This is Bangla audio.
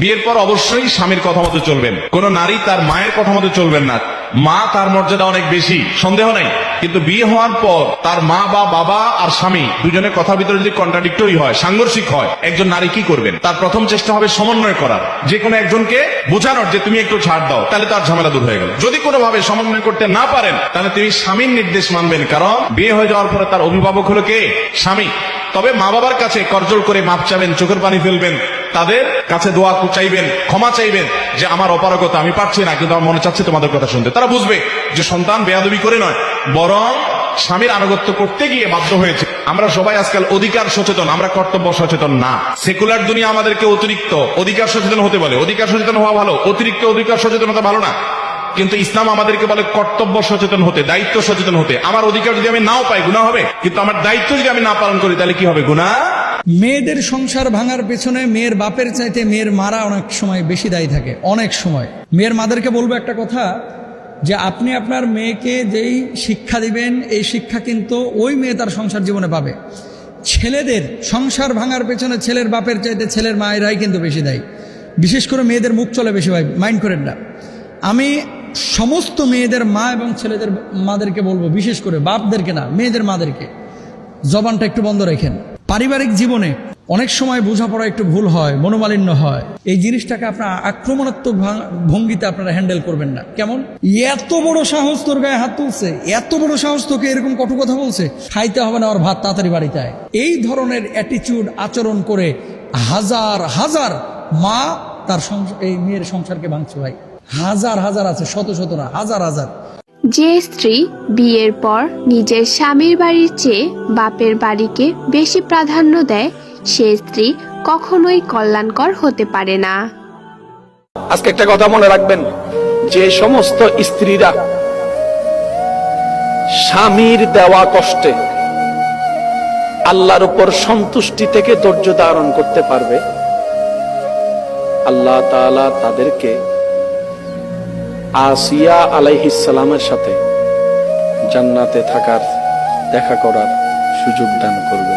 বিয়ের পর অবশ্যই স্বামীর কথা মতো চলবেন। কোন নারী তার মায়ের কথা মতো চলবেন না। মা তার মর্যাদা অনেক বেশি, সন্দেহ নাই। কিন্তু বিয়ে হওয়ার পর তার মা, বা বাবা আর স্বামী দুজনের কথার ভিতরে যদি কন্ট্রাডিক্টরি হয়, সাংঘর্ষিক হয়, একজন নারী কি করবেন? তার প্রথম চেষ্টা হবে সমন্বয় করার। যে কোনো একজনকে বোঝানোর যে তুমি একটু ছাড় দাও, তাহলে তার ঝামেলা দূর হয়ে গেল। যদি কোনোভাবে সমন্বয় করতে না পারেন, তাহলে তুমি স্বামীর নির্দেশ মানবেন, কারণ বিয়ে হয়ে যাওয়ার পরে তার অভিভাবক হলো কে? স্বামী। তবে মা বাবার কাছে করজোড় করে মাপ চাবেন, চোখের পানি ফেলবেন তাদের কাছে দোয়া চাইবেন, ক্ষমা চাইবেন যে আমার অপারগতা আমি পারছি না, কিন্তু আমার মনে চাচ্ছে তোমাদের কথা শুনতে। তারা বুঝবে যে সন্তান বেয়াদবি করে নয়, বরং স্বামীর আনুগত্য করতে গিয়ে বাধ্য হয়েছে। আমরা সবাই আজকাল অধিকার সচেতন, আমরা কর্তব্য সচেতন না। সেকুলার দুনিয়া আমাদেরকে অতিরিক্ত অধিকার সচেতন হতে বলে। অধিকার সচেতন হওয়া ভালো, অতিরিক্ত অধিকার সচেতনতা ভালো না। কিন্তু ইসলাম আমাদেরকে বলে কর্তব্য সচেতন হতে, দায়িত্ব সচেতন হতে। আমার অধিকার যদি আমি নাও পাই গুণা হবে। কিন্তু আমার দায়িত্ব যদি আমি না পালন করি, তাহলে কি হবে? গুণা মেয়েদের সংসার ভাঙার পেছনে মেয়ের বাপের চাইতে মেয়ের মারা অনেক সময় বেশি দায়ী থাকে, অনেক সময়। মেয়ের মাদেরকে বলব একটা কথা, যে আপনি আপনার মেয়েকে যেই শিক্ষা দিবেন, এই শিক্ষা কিন্তু ওই মেয়ে তার সংসার জীবনে পাবে। ছেলেদের সংসার ভাঙার পেছনে ছেলের বাপের চাইতে ছেলের মায়েরাই কিন্তু বেশি দায়ী। বিশেষ করে মেয়েদের মুখ চলে বেশি ভাই, মাইন্ড করেন না। আমি সমস্ত মেয়েদের মা এবং ছেলেদের মাদেরকে বলব, বিশেষ করে বাপদেরকে না, মেয়েদের মাদেরকে। জবানটা একটু বন্ধ রাখেন। পারিবারিক জীবনে অনেক সময় বোঝাপড়া একটু ভুল হয়, মনোমালিন্য হয়। এই জিনিসটাকে আপনার আক্রমণাত্মক ভঙ্গিতে আপনারা হ্যান্ডেল করবেন না। কেমন? এত বড় সাহস তোর গায়ে হাত তুলছে, এত বড় সাহস তোকে এরকম কটু কথা বলছে, খাইতে হবে না ওর ভাত তাড়াতাড়ি বাড়িতে এই ধরনের অ্যাটিচিউড আচরণ করে হাজার হাজার মা তার এই মেয়ের সংসারকে ভাঙছে ভাই। হাজার হাজার আছে, শত শত না, হাজার হাজার। যে স্ত্রী বিয়ের পর নিজের স্বামীর বাড়ির চেয়ে বাপের বাড়িকে বেশি প্রাধান্য দেয়, সে স্ত্রী কখনোই কল্যাণকর হতে পারে না। আজকে একটা কথা মনে রাখবেন, যে সমস্ত স্ত্রীরা স্বামীর দেওয়া কষ্টে আল্লাহর উপর সন্তুষ্টি থেকে ধৈর্য ধারণ করতে পারবে, আল্লাহ তাআলা তাদেরকে আসিয়া আলাইহিসসালামের সাথে জান্নাতে থাকার দেখা করার সুযোগ দান করবে।